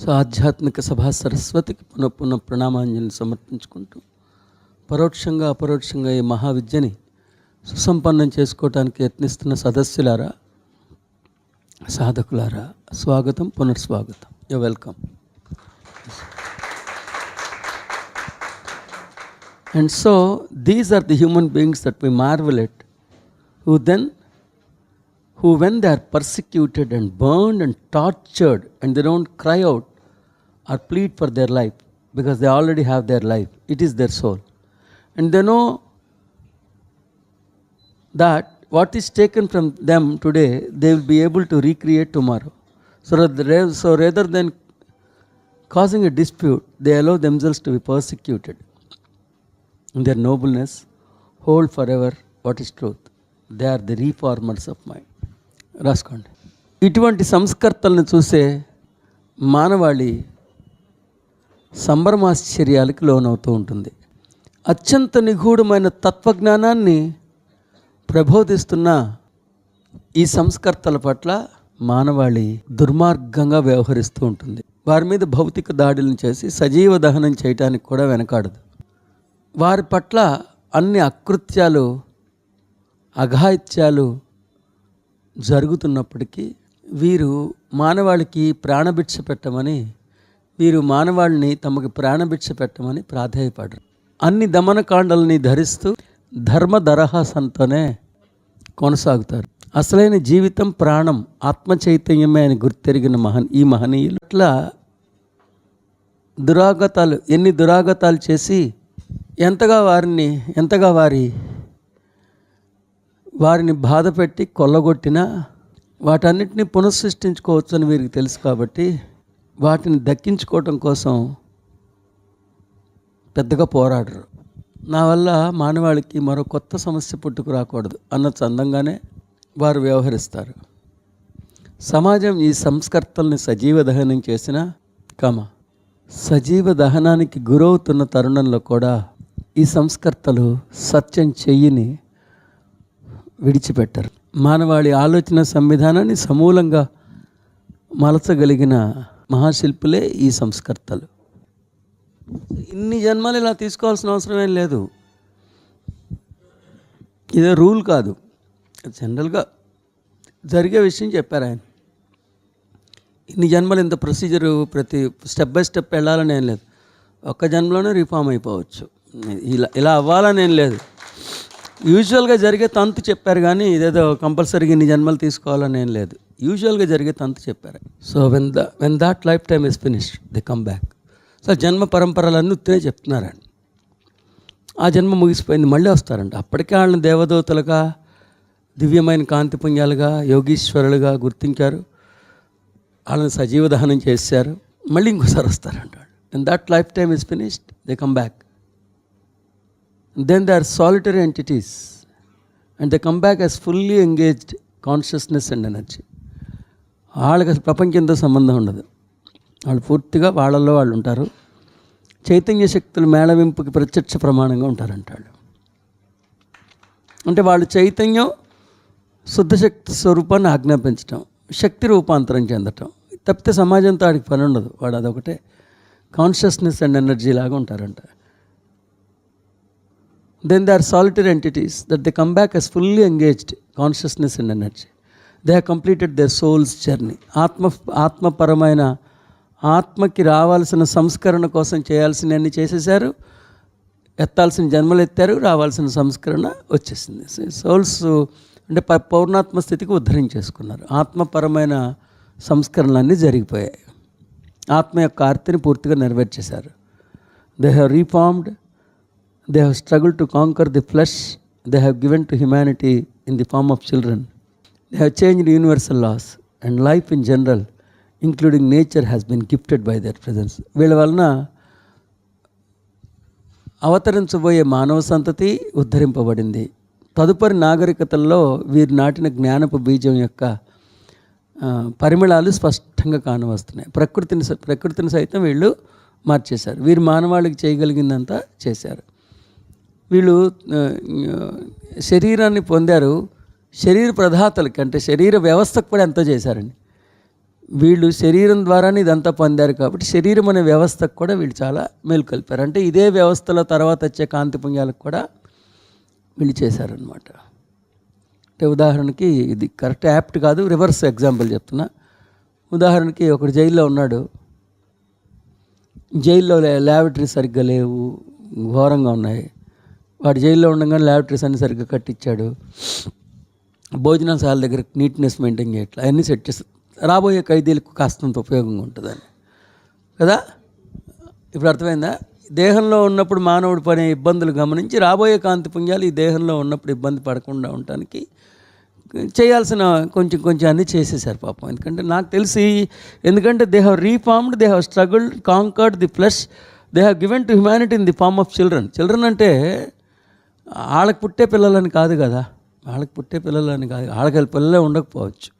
So ఆధ్యాత్మిక సభా సరస్వతికి పునః పునః సమర్పించుకుంటూ పరోక్షంగా అపరోక్షంగా ఈ మహావిద్యని సుసంపన్నం చేసుకోవటానికి యత్నిస్తున్న సదస్సులారా సాధకులారా స్వాగతం పునర్స్వాగతం. You welcome and so these are the human beings that we marvel at who then who when they are persecuted and burned and tortured and they don't cry out or plead for their life because they already have their life it is their soul and they know that what is taken from them today they will be able to recreate tomorrow so, so rather than causing a dispute they allow themselves to be persecuted in their nobleness, hold forever what is truth. They are the reformers of mind రాసుకోండి ఇటువంటి సంస్కర్తలను చూసే మానవాళి సంబరమాశ్చర్యాలకి లోనవుతూ ఉంటుంది. అత్యంత నిగూఢమైన తత్వజ్ఞానాన్ని ప్రబోధిస్తున్న ఈ సంస్కర్తల పట్ల మానవాళి దుర్మార్గంగా వ్యవహరిస్తూ ఉంటుంది. వారి మీద భౌతిక దాడులను చేసి సజీవ దహనం చేయటానికి కూడా వెనకాడదు. వారి పట్ల అన్ని అకృత్యాలు అఘాయిత్యాలు జరుగుతున్నప్పటికీ వీరు మానవాళికి ప్రాణభిక్ష పెట్టమని వీరు మానవాళిని తమకు ప్రాణభిక్ష పెట్టమని ప్రాధేయపడరు అన్ని దమనకాండల్ని ధరిస్తూ ధర్మ దరహాసంతోనే కొనసాగుతారు. అసలైన జీవితం ప్రాణం ఆత్మ చైతన్యమే అని గుర్తెరిగిన మహన్ ఈ మహనీయులు అట్లా దురాగతాలు ఎన్ని దురాగతాలు చేసి ఎంతగా వారిని ఎంతగా వారి వారిని బాధపెట్టి కొల్లగొట్టినా వాటన్నిటిని పునఃసృష్టించుకోవచ్చు అని వీరికి తెలుసు కాబట్టి వాటిని దక్కించుకోవటం కోసం పెద్దగా పోరాడరు. నా వల్ల మానవాళికి మరో కొత్త సమస్య పుట్టుకురాకూడదు అన్న చందంగానే వారు వ్యవహరిస్తారు. సమాజం ఈ సంస్కర్తల్ని సజీవ దహనం చేసిన కమ. సజీవ దహనానికి గురవుతున్న తరుణంలో కూడా ఈ సంస్కర్తలు సత్యం చెయ్యిని విడిచిపెట్టారు. మానవాళి ఆలోచన సంవిధానాన్ని సమూలంగా మలచగలిగిన మహాశిల్పులే ఈ సంస్కర్తలు. ఇన్ని జన్మలు ఇలా తీసుకోవాల్సిన అవసరం ఏం లేదు. ఇదే రూల్ కాదు. జనరల్గా జరిగే విషయం చెప్పారు ఆయన. ఇన్ని జన్మలు ఇంత ప్రొసీజరు ప్రతి స్టెప్ బై స్టెప్ వెళ్ళాలని ఏం లేదు. ఒక్క జన్మలోనే రిఫార్మ్ అయిపోవచ్చు. ఇలా ఇలా అవ్వాలని ఏం లేదు. యూజువల్గా జరిగే తంతు చెప్పారు కానీ ఇదేదో కంపల్సరీగా ఇన్ని జన్మలు తీసుకోవాలని ఏం లేదు. యూజువల్గా జరిగే తంతు చెప్పారు. So when the when that life time is finished the come back so జన్మ పరంపరలన్నీ ఉత్తినే చెప్తున్నారండి. ఆ జన్మ ముగిసిపోయింది మళ్ళీ వస్తారంట. అప్పటికే వాళ్ళని దేవదూతలుగా దివ్యమైన కాంతి పుణ్యాలుగా యోగీశ్వరులుగా గుర్తించారు. వాళ్ళని సజీవ దహనం చేశారు. మళ్ళీ ఇంకోసారి వస్తారంట and that life time is finished they come back then they are solitary entities and they come back as fully engaged consciousness and energy వాళ్ళకి అసలు ప్రపంచంతో సంబంధం ఉండదు. వాళ్ళు పూర్తిగా వాళ్ళల్లో వాళ్ళు ఉంటారు. చైతన్య శక్తుల మేళవింపుకి ప్రత్యక్ష ప్రమాణంగా ఉంటారంటాడు అంటే వాళ్ళు చైతన్యం శుద్ధ శక్తి స్వరూపాన్ని ఆజ్ఞాపించటం శక్తి రూపాంతరం చెందటం. తప్పితే సమాజంతో వాడికి పని ఉండదు. వాడు అదొకటే కాన్షియస్నెస్ అండ్ ఎనర్జీ లాగా ఉంటారంట. Then they are solitary entities that they come back as fully engaged consciousness and energy they have completed their souls journey ఆత్మ ఆత్మపరమైన ఆత్మకి రావాల్సిన సంస్కరణ కోసం చేయాల్సినవన్నీ చేసేసారు ఎత్తాల్సిన జన్మలు ఎత్తారు రావాల్సిన సంస్కరణ వచ్చేసింది సోల్స్ అంటే ప- పౌర్ణాత్మ స్థితికి ఉద్ధరించేసుకున్నారు ఆత్మపరమైన సంస్కరణలన్నీ జరిగిపోయాయి ఆత్మ యొక్క ఆర్తిని పూర్తిగా నెరవేర్చేశారు they have reformed they have struggle to conquer the flesh they have given to humanity in the form of children they have changed universal laws and life in general including nature has been gifted by their presence వీళ్ళ వలన అవతరించబోయే మానవ సంతతి ఉద్ధరింపబడింది. తదుపరి నాగరికతల్లో వీరు నాటిన జ్ఞానపు బీజం యొక్క పరిమళాలు స్పష్టంగా కానవస్తున్నాయి. ప్రకృతిని స- ప్రకృతిని సైతం వీళ్ళు మార్చేశారు. వీరు మానవాళికి చేయగలిగిందంతా చేశారు. వీళ్ళు శరీరాన్ని పొందారు శరీర ప్రధాతలకి అంటే శరీర వ్యవస్థకు కూడా ఎంతో చేశారండి. వీళ్ళు శరీరం ద్వారానే ఇదంతా పొందారు కాబట్టి శరీరం అనే వ్యవస్థకు కూడా వీళ్ళు చాలా మేలు కలిపారు. అంటే ఇదే వ్యవస్థలో తర్వాత వచ్చే కాంతి పుంజాలకు కూడా వీళ్ళు చేశారనమాట అంటే ఉదాహరణకి ఇది కరెక్ట్ యాప్ట్ కాదు రివర్స్ ఎగ్జాంపుల్ చెప్తున్నా. ఉదాహరణకి ఒకడు జైల్లో ఉన్నాడు. జైల్లో ల్యాబరేటరీ సరిగ్గా లేవు ఘోరంగా ఉన్నాయి. వాడు జైల్లో ఉండగానే ల్యాబరేటరీస్ అన్ని సరిగ్గా కట్టించాడు. భోజనశాల దగ్గర నీట్నెస్ మెయింటైన్ చేయట్లా అవన్నీ సెట్ చేస్తారు రాబోయే ఖైదీలకు కాస్తంత ఉపయోగంగా ఉంటుందని కదా? ఇప్పుడు అర్థమైందా? దేహంలో ఉన్నప్పుడు మానవుడు పడే ఇబ్బందులు గమనించి రాబోయే కాంతి పుంజాలు ఈ దేహంలో ఉన్నప్పుడు ఇబ్బంది పడకుండా ఉండటానికి చేయాల్సిన కొంచెం కొంచెం అన్నీ చేసేసారు పాపం. ఎందుకంటే నాకు తెలిసి ఎందుకంటే they have reformed they have struggled conquered the flesh they have given to humanity in the form of children children అంటే వాళ్ళకి పుట్టే పిల్లలని కాదు కదా? వాళ్ళకి పుట్టే పిల్లలని కాదు వాళ్ళకి పిల్లలే ఉండకపోవచ్చు.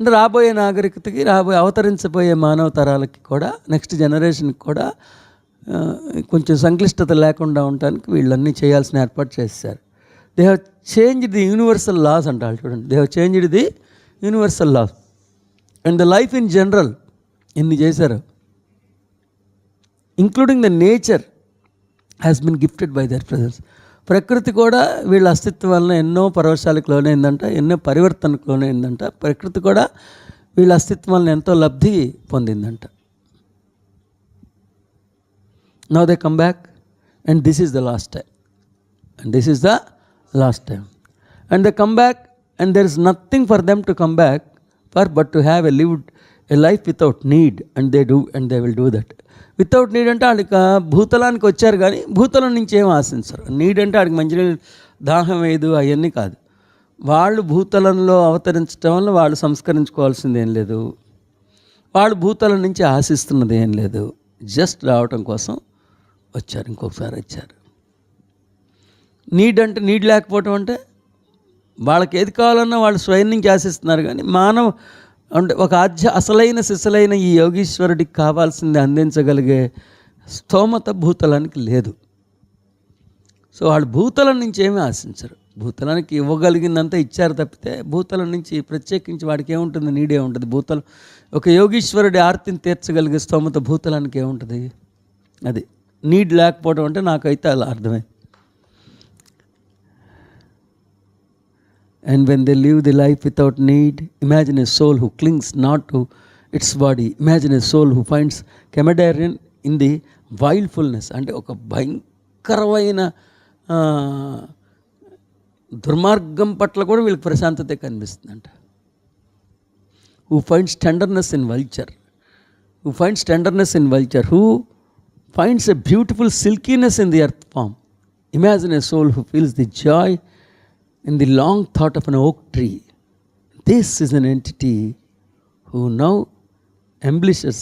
అంటే రాబోయే నాగరికతకి రాబోయే అవతరించబోయే మానవ తరాలకి కూడా నెక్స్ట్ జనరేషన్కి కూడా కొంచెం సంక్లిష్టత లేకుండా ఉండడానికి వీళ్ళన్నీ చేయాల్సిన ఏర్పాటు చేశారు. They have change the universal laws అంటారు చూడండి. They have changed the universal laws and the life in general ఇన్ని చేశారు? Including the nature has been gifted by their presence ప్రకృతి కూడా వీళ్ళ అస్తిత్వం వలన ఎన్నో పరవశాలకు లోనైందంట ఎన్నో పరివర్తనకు లోనైందంట. ప్రకృతి కూడా వీళ్ళ అస్తిత్వం వలన ఎంతో లబ్ధి పొందిందంట. Now they come back and this is the last time and this is the last time and they come back and there is nothing for them to come back for but to have a lived a life without need and they do and they will do that without need అంటే వాళ్ళకి భూతలానికి వచ్చారు కానీ భూతలం నుంచి ఏం ఆశించరు. Need అంటే వాడికి మంచినీళ్ళు దాహం వేయదు అవన్నీ కాదు. వాళ్ళు భూతలంలో అవతరించడం వల్ల వాళ్ళు సంస్కరించుకోవాల్సింది ఏం లేదు. వాళ్ళు భూతలం నుంచి ఆశిస్తున్నది ఏం లేదు. జస్ట్ రావటం కోసం వచ్చారు ఇంకొకసారి వచ్చారు. నీడ్ అంటే నీడ్ లేకపోవటం అంటే వాళ్ళకి ఏది కావాలన్నా వాళ్ళు స్వయం నుంచి ఆశిస్తున్నారు కానీ మానవ అంటే ఒక ఆధ్య అసలైన సిసలైన ఈ యోగీశ్వరుడికి కావాల్సింది అందించగలిగే స్తోమత భూతలానికి లేదు. సో వాళ్ళు భూతలం నుంచి ఏమీ ఆశించరు. భూతలానికి ఇవ్వగలిగిందంతా ఇచ్చారు తప్పితే భూతలం నుంచి ప్రత్యేకించి వాడికి ఏముంటుంది? నీడే ఉంటుంది. భూతలం ఒక యోగీశ్వరుడి ఆర్తిని తీర్చగలిగే స్తోమత భూతలానికి ఏముంటుంది? అది. నీడ్ లేకపోవడం అంటే నాకైతే అలా అర్థమైంది And when they live the life without need, imagine a soul who clings not to its body. Imagine a soul who finds camaraderie in the wildfulness. అంటే ఒక భయంకరమైన ఆ, దుర్మార్గం పట్ల కూడా వీళ్ళకి ప్రశాంతత కనిపిస్తుందంట who finds tenderness in vulture who finds tenderness in vulture who finds a beautiful silkiness in the earth form imagine a soul who feels the joy in the long thought of an oak tree. This is an entity who now embellishes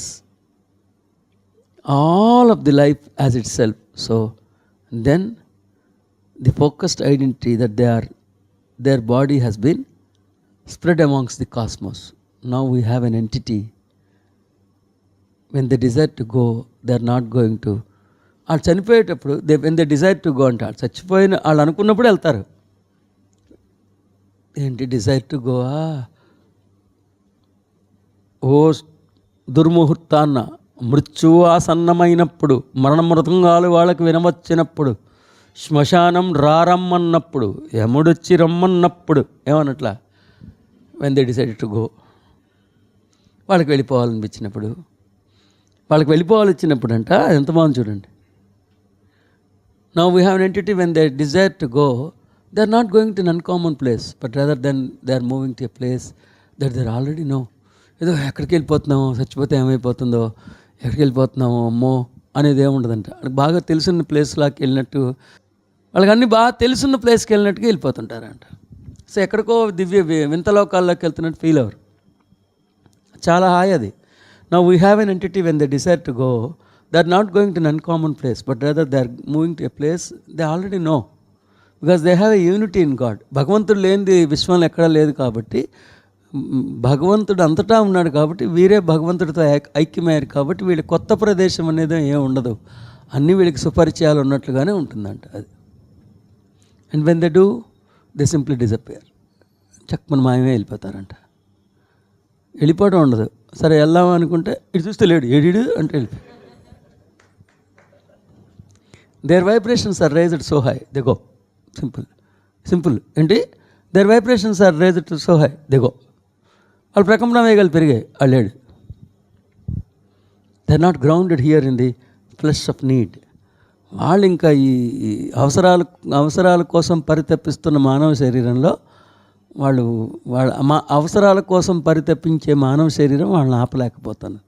all of the life as itself. So then the focused identity that they are, their body has been spread amongst the cosmos. Now we have an entity. When they desire to go, they are not going to. వాళ్ళు చనిపోయేటప్పుడు they when they desire to go అంటారు చచ్చిపోయిన వాళ్ళు అనుకున్నప్పుడు వెళ్తారు ఏంటి desire to Goa ఓ దుర్ముహూర్తాన్న మృత్యువు ఆసన్నమైనప్పుడు మరణ మృతంగాలు వాళ్ళకి వినవచ్చినప్పుడు శ్మశానం రారమ్మన్నప్పుడు యముడొచ్చి రమ్మన్నప్పుడు ఏమన్నట్లా? When they decide to go వాళ్ళకి వెళ్ళిపోవాలనిపించినప్పుడు. వాళ్ళకి వెళ్ళిపోవాలి వచ్చినప్పుడు అంట ఎంత బాగుంది చూడండి. Now we have an when they desire to go they not not to to an place but but then than they are moving to a place that they already know ఏదో ఎక్కడికి వెళ్ళిపోతున్నామో చచ్చిపోతే ఏమైపోతుందో ఎక్కడికి వెళ్ళిపోతున్నామో అమ్మో అనేది ఏముండదంట. బాగా తెలిసిన ప్లేస్లోకి వెళ్ళినట్టు వాళ్ళకి అన్ని బాగా తెలుసున్న ప్లేస్కి వెళ్ళినట్టుగా వెళ్ళిపోతుంటారంట. సో ఎక్కడికో దివ్య వింత వింతలోకాల్లోకి వెళ్తున్నట్టు ఫీల్ అవ్వరు. చాలా హాయ్ అది. Now we have an entity when they decide to go they are not going to an uncommon place but rather they are moving to a place they already know because they have a unity in God భగవంతుడు లేనిది విశ్వంలో ఎక్కడా లేదు కాబట్టి భగవంతుడు అంతటా ఉన్నాడు కాబట్టి వీరే భగవంతుడితో ఐక్యమయ్యారు కాబట్టి వీళ్ళ కొత్త ప్రదేశం అనేది ఏం ఉండదు. అన్నీ వీళ్ళకి సుపరిచయాలు ఉన్నట్లుగానే ఉంటుందంట అది. And when they do they simply disappear చక్కమని మాయమే వెళ్ళిపోతారంట. వెళ్ళిపోవడం ఉండదు. సరే వెళ్దాం అనుకుంటే ఇటు చూస్తే లేడు. ఎడిడు అంటే వెళ్ళిపోయి their vibrations are raised so high they go simple simple ఏంటి their vibrations are raise to so high దిగో వాళ్ళు ప్రకంపన వేగాలు పెరిగాయి. వాళ్ళు లేడు. They not grounded here in the flesh of need వాళ్ళు ఇంకా ఈ అవసరాల అవసరాల కోసం పరితపిస్తున్న మానవ శరీరంలో వాళ్ళు వాళ్ళ మా అవసరాల కోసం పరితపించే మానవ శరీరం వాళ్ళని ఆపలేకపోతాను.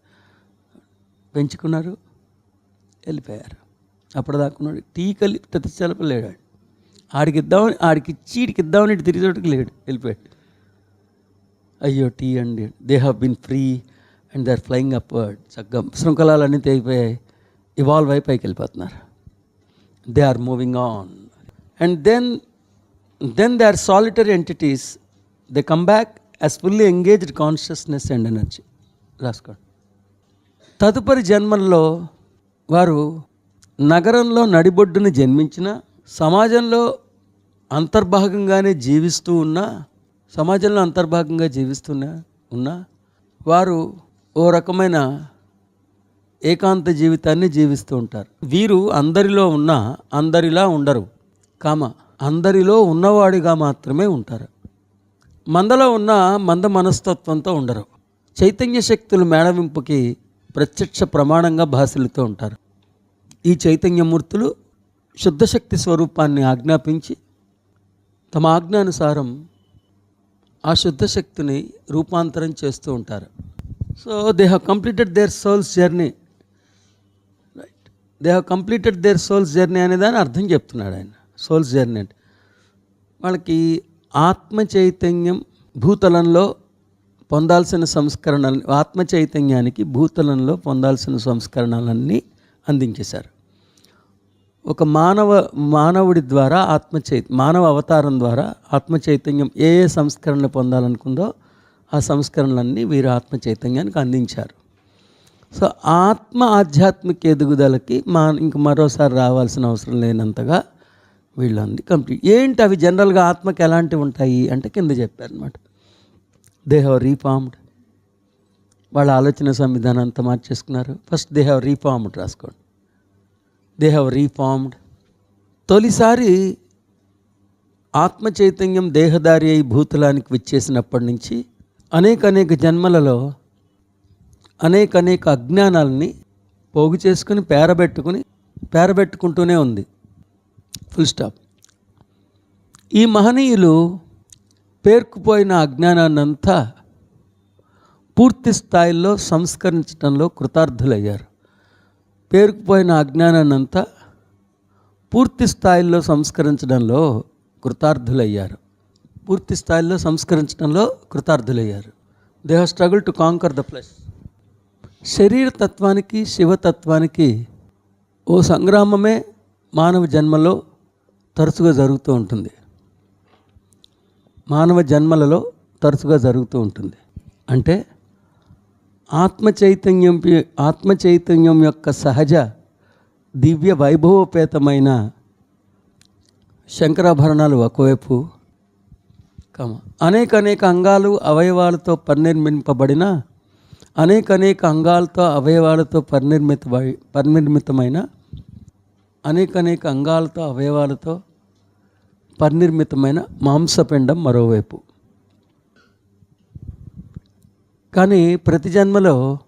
పెంచుకున్నారు. వెళ్ళిపోయారు. అప్పటిదాకా ఉన్నాడు టీ కలిపి తెచ్చలపలేడాడు ఆడికి ఇద్దామని ఆడికి ఇచ్చి ఇడికి ఇద్దామని ఇటు తిరిగి చోటుకి లేడు వెళ్ళిపోయాడు. అయ్యో టీ అండి. They have been free and they are flying upward చక్కగా శృంఖలాలన్నీ తెగిపోయాయి. ఇవాల్వ్ అయి పైకి వెళ్ళిపోతున్నారు. They are moving on and then then they are solitary entities they come back as fully engaged consciousness and energy రాసుకోండి. తదుపరి జన్మల్లో వారు నగరంలో నడిబొడ్డుని జన్మించిన సమాజంలో అంతర్భాగంగానే జీవిస్తూ ఉన్నా సమాజంలో అంతర్భాగంగా జీవిస్తున్నా ఉన్నా వారు ఓ రకమైన ఏకాంత జీవితాన్ని జీవిస్తూ ఉంటారు. వీరు అందరిలో ఉన్న అందరిలా ఉండరు కామ. అందరిలో ఉన్నవాడిగా మాత్రమే ఉంటారు. మందలో ఉన్న మంద మనస్తత్వంతో ఉండరు. చైతన్య శక్తులు మేళవింపుకి ప్రత్యక్ష ప్రమాణంగా భాషలుతూ ఉంటారు. ఈ చైతన్యమూర్తులు శుద్ధశక్తి స్వరూపాన్ని ఆజ్ఞాపించి తమ ఆజ్ఞానుసారం ఆ శుద్ధశక్తిని రూపాంతరం చేస్తూ ఉంటారు. So they have completed their souls journey right they have completed their souls journey అనే అర్థం చెప్తున్నాడు ఆయన. సోల్స్ జర్నీ అంటే వాళ్ళకి ఆత్మ చైతన్యం భూతలంలో పొందాల్సిన సంస్కరణ ఆత్మ చైతన్యానికి భూతలంలో పొందాల్సిన సంస్కరణలన్నీ అందించేశారు. ఒక మానవ మానవుడి ద్వారా ఆత్మచై మానవ అవతారం ద్వారా ఆత్మ చైతన్యం ఏ ఏ సంస్కరణ పొందాలనుకుందో ఆ సంస్కరణలన్నీ వీరు ఆత్మ చైతన్యానికి అందించారు. సో ఆత్మ ఆధ్యాత్మిక ఎదుగుదలకి మా ఇంక మరోసారి రావాల్సిన అవసరం లేనంతగా వీళ్ళంది కంప్లీట్. ఏంటి అవి జనరల్గా ఆత్మకి ఎలాంటివి ఉంటాయి అంటే కింద చెప్పారు అనమాట దే హ్యావ్ రీఫార్మ్డ్ వాళ్ళ ఆలోచన సంవిధానం అంతా మార్చేసుకున్నారు. ఫస్ట్ దే హ్యావ్ రీఫార్మ్డ్ రాసుకోండి. దే హ్యావ్ రీఫార్మ్డ్ తొలిసారి ఆత్మ చైతన్యం దేహదారి అయి భూతలానికి విచ్చేసినప్పటి నుంచి అనేక అనేక జన్మలలో అనేక అనేక అజ్ఞానాలని పోగు చేసుకుని పేరబెట్టుకుని పేరబెట్టుకుంటూనే ఉంది. ఫుల్ స్టాప్ ఈ మహనీయులు పేర్కుపోయిన అజ్ఞానాన్నంతా పూర్తి స్థాయిలో సంస్కరించడంలో కృతార్థులయ్యారు. పేరుకుపోయిన అజ్ఞానాన్నంతా పూర్తి స్థాయిలో సంస్కరించడంలో కృతార్థులయ్యారు. పూర్తి స్థాయిలో సంస్కరించడంలో కృతార్థులయ్యారు. They have struggle to conquer the flesh శరీర తత్వానికి శివతత్వానికి ఓ సంగ్రామమే మానవ జన్మలో తరచుగా జరుగుతూ ఉంటుంది. మానవ జన్మలలో తరచుగా జరుగుతూ ఉంటుంది. అంటే ఆత్మ చైతన్యం ఆత్మ చైతన్యం యొక్క సహజ దివ్య వైభవోపేతమైన శంకరాభరణాలు ఒకవైపు. కమ అనేక అనేక అంగాలు అవయవాలతో పరినిర్మింపబడిన అనేక అనేక అంగాలతో అవయవాలతో పరినిర్మిత పరినిర్మితమైన అనేక అనేక అంగాలతో అవయవాలతో పరినిర్మితమైన మాంసపిండం మరోవైపు. కానీ ప్రతి జన్మలో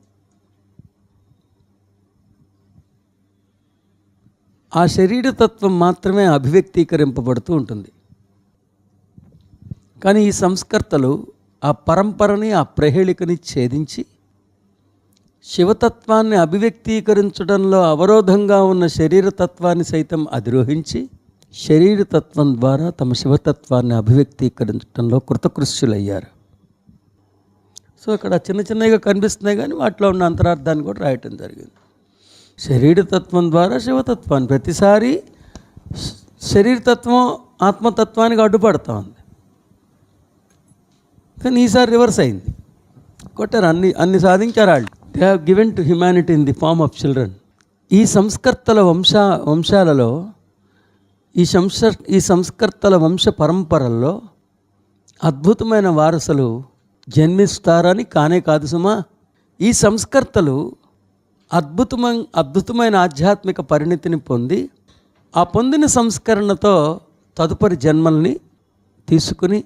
ఆ శరీరతత్వం మాత్రమే అభివ్యక్తీకరింపబడుతూ ఉంటుంది. కానీ ఈ సంస్కర్తలు ఆ పరంపరని ఆ ప్రహేళికని ఛేదించి శివతత్వాన్ని అభివ్యక్తీకరించడంలో అవరోధంగా ఉన్న శరీరతత్వాన్ని సైతం అధిరోహించి శరీరతత్వం ద్వారా తమ శివతత్వాన్ని అభివ్యక్తీకరించడంలో కృతకృష్యులయ్యారు. సో ఇక్కడ చిన్న చిన్నగా కనిపిస్తున్నాయి కానీ వాటిలో ఉన్న అంతరార్థాన్ని కూడా రాయటం జరిగింది. శరీరతత్వం ద్వారా శివతత్వాన్ని ప్రతిసారి శరీరతత్వం ఆత్మతత్వానికి అడ్డుపడతా ఉంది. కానీ ఈసారి రివర్స్ అయింది. కొట్టారు అన్ని అన్ని సాధించారు వాళ్ళు. They have given to humanity in the form of children ఈ సంస్కర్తల వంశ వంశాలలో ఈ సంస ఈ సంస్కర్తల వంశ పరంపరల్లో అద్భుతమైన వారసులు జన్మిస్తారని కానే కాదు సుమా. ఈ సంస్కర్తలు అద్భుతమైన అద్భుతమైన ఆధ్యాత్మిక పరిణితిని పొంది ఆ పొందిన సంస్కరణతో తదుపరి జన్మల్ని తీసుకుని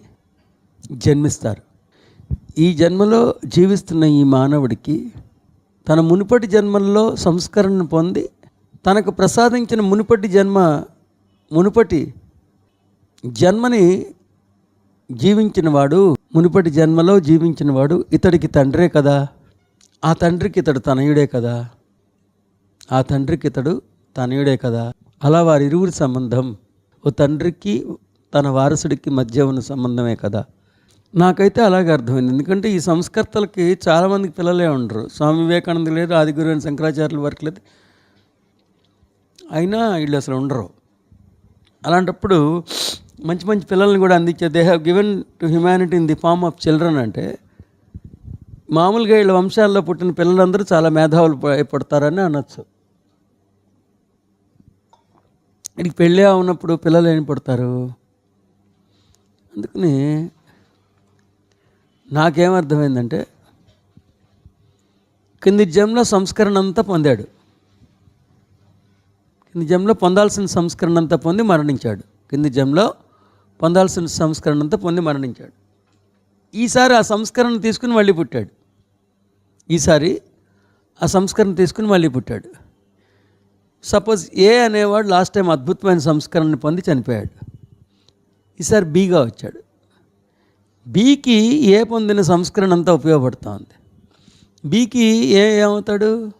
జన్మిస్తారు. ఈ జన్మలో జీవిస్తున్న ఈ మానవుడికి తన మునుపటి జన్మల్లో సంస్కరణను పొంది తనకు ప్రసాదించిన మునుపటి జన్మ మునుపటి జన్మని జీవించినవాడు మునుపటి జన్మలో జీవించినవాడు ఇతడికి తండ్రే కదా. ఆ తండ్రికి ఇతడు తనయుడే కదా. ఆ తండ్రికి ఇతడు తనయుడే కదా. అలా వారి ఇరువురి సంబంధం ఓ తండ్రికి తన వారసుడికి మధ్య ఉన్న సంబంధమే కదా. నాకైతే అలాగే అర్థమైంది. ఎందుకంటే ఈ సంస్కర్తలకి చాలామందికి పిల్లలే ఉండరు. స్వామి వివేకానంద లేరు ఆదిగురు అని శంకరాచార్యుల వరకు లేదు. అయినా వీళ్ళు అసలు ఉండరు. అలాంటప్పుడు మంచి మంచి పిల్లల్ని కూడా అందించే they have given to humanity in the form of children అంటే మామూలుగా వీళ్ళ వంశాల్లో పుట్టిన పిల్లలందరూ చాలా మేధావులు పడతారని పుడతారని అనొచ్చు. వీడికి పెళ్ళి ఉన్నప్పుడు పిల్లలు ఏం పుడతారు? అందుకని నాకేమర్థమైందంటే కింది జంలో సంస్కరణ అంతా పొందాడు. కింది జంలో పొందాల్సిన సంస్కరణ అంతా పొంది మరణించాడు. కింది జంలో పొందాల్సిన సంస్కరణ అంతా పొంది మరణించాడు. ఈసారి ఆ సంస్కరణ తీసుకుని మళ్ళీ పుట్టాడు. ఈసారి ఆ సంస్కరణ తీసుకుని మళ్ళీ పుట్టాడు. సపోజ్ ఏ అనేవాడు లాస్ట్ టైం అద్భుతమైన సంస్కరణని పొంది చనిపోయాడు. ఈసారి బీగా వచ్చాడు. బీకి ఏ పొందిన సంస్కరణ అంతా ఉపయోగపడుతూ ఉంది బీకి ఏ ఏమవుతాడు?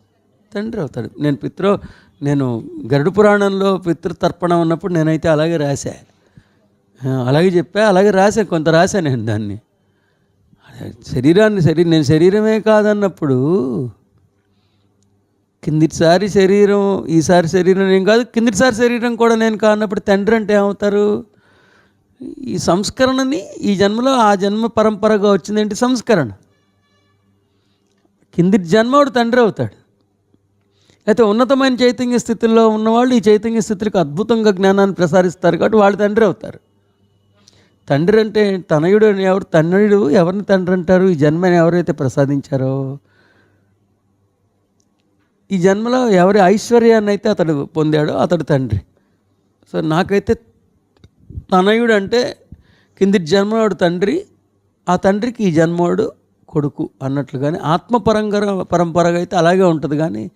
తండ్రి అవుతాడు. నేను పిత్రో నేను గరుడు పురాణంలో పితృతర్పణం ఉన్నప్పుడు నేనైతే అలాగే రాశాను అలాగే చెప్పా అలాగే రాశాను కొంత రాశాను నేను దాన్ని. శరీరాన్ని శరీరం నేను శరీరమే కాదన్నప్పుడు కిందిటిసారి శరీరం ఈసారి శరీరం నేను కాదు కిందిటిసారి శరీరం కూడా నేను కానప్పుడు తండ్రి అంటే ఏమవుతారు? ఈ సంస్కరణని ఈ జన్మలో ఆ జన్మ పరంపరగా వచ్చిందేంటి సంస్కరణ. కింది జన్మవాడు తండ్రి అవుతాడు. అయితే ఉన్నతమైన చైతన్య స్థితిలో ఉన్నవాళ్ళు ఈ చైతన్య స్థితికి అద్భుతంగా జ్ఞానాన్ని ప్రసారిస్తారు కాబట్టి వాళ్ళు తండ్రి అవుతారు. తండ్రి అంటే తనయుడు అని ఎవరు తనయుడు ఎవరిని తండ్రి అంటారు ఈ జన్మని ఎవరైతే ప్రసాదించారో? ఈ జన్మలో ఎవరి ఐశ్వర్యాన్ని అయితే అతడు పొందాడో అతడు తండ్రి. సో నాకైతే తనయుడు అంటే కింది జన్మవాడు తండ్రి ఆ తండ్రికి ఈ జన్మవాడు కొడుకు అన్నట్లుగానే ఆత్మపరంగా పరంపరగా అయితే అలాగే ఉంటుంది కానీ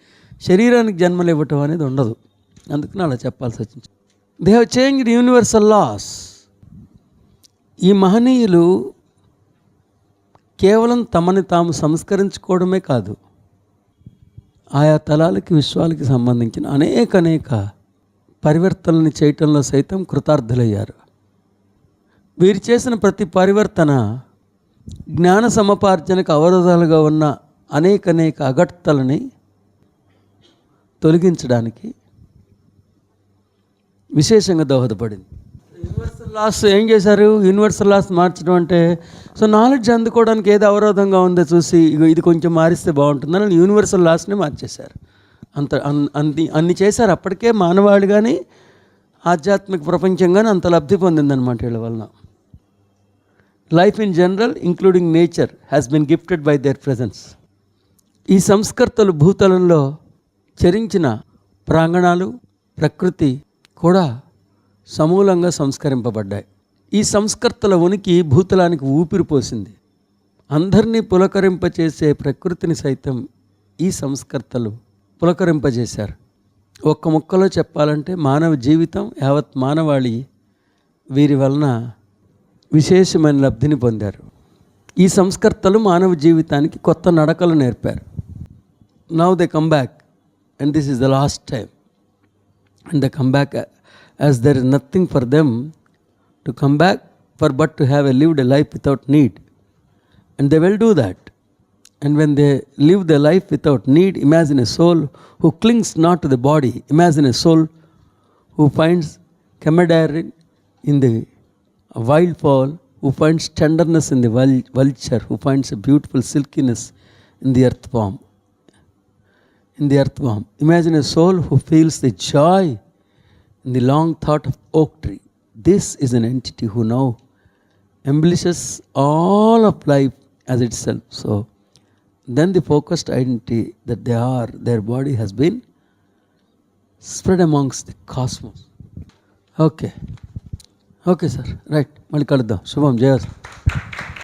శరీరానికి జన్మలు ఇవ్వటం అనేది ఉండదు. అందుకని అలా చెప్పాల్సి వచ్చింది. They have changed universal laws ఈ మహనీయులు కేవలం తమని తాము సంస్కరించుకోవడమే కాదు ఆయా తలాలకి విశ్వాలకి సంబంధించిన అనేక అనేక పరివర్తనని చేయటంలో సైతం కృతార్థులయ్యారు. వీరు చేసిన ప్రతి పరివర్తన జ్ఞాన సమపార్జనకు అవరోధాలుగా ఉన్న అనేక అనేక అగట్టలని తొలగించడానికి విశేషంగా దోహదపడింది యూనివర్సల్ లాస్ ఏం చేశారు? యూనివర్సల్ లాస్ మార్చడం అంటే సో నాలెడ్జ్ అందుకోవడానికి ఏది అవరోధంగా ఉందో చూసి ఇది కొంచెం మారిస్తే బాగుంటుందని యూనివర్సల్ లాస్ని మార్చేశారు. అంత అన్- అన్ని అన్ని చేశారు. అప్పటికే మానవాళి కానీ ఆధ్యాత్మిక ప్రపంచం కానీ అంత లబ్ధి పొందిందనమాట వీళ్ళ వలన. Life in general including nature has been gifted by their presence ఈ సంస్కర్తలు భూతలంలో చరించిన ప్రాంగణాలు ప్రకృతి కూడా సమూలంగా సంస్కరింపబడ్డాయి. ఈ సంస్కర్తల ఉనికి భూతలానికి ఊపిరి పోసింది. అందరినీ పులకరింపచేసే ప్రకృతిని సైతం ఈ సంస్కర్తలు పులకరింపజేశారు. ఒక్క ముక్కలో చెప్పాలంటే మానవ జీవితం యావత్ మానవాళి వీరి వలన విశేషమైన లబ్ధిని పొందారు. ఈ సంస్కర్తలు మానవ జీవితానికి కొత్త నడకలు నేర్పారు. Now they come back and this is the last time and the come back as there is nothing for them to come back for but to have a lived a life without need. And they will do that. And when they live their life without need, imagine a soul who clings not to the body. Imagine a soul who finds camaraderie in the wild fall, who finds tenderness in the vulture, who finds a beautiful silkiness in the earthworm. In the earthworm. Imagine a soul who feels the joy in the long thought of oak tree. This is an entity who now embellishes all of life as itself. So then the focused identity that they are, their body has been spread amongst the cosmos. Okay okay sir right మళ్ళీ కలుద్దాం శుభం జయ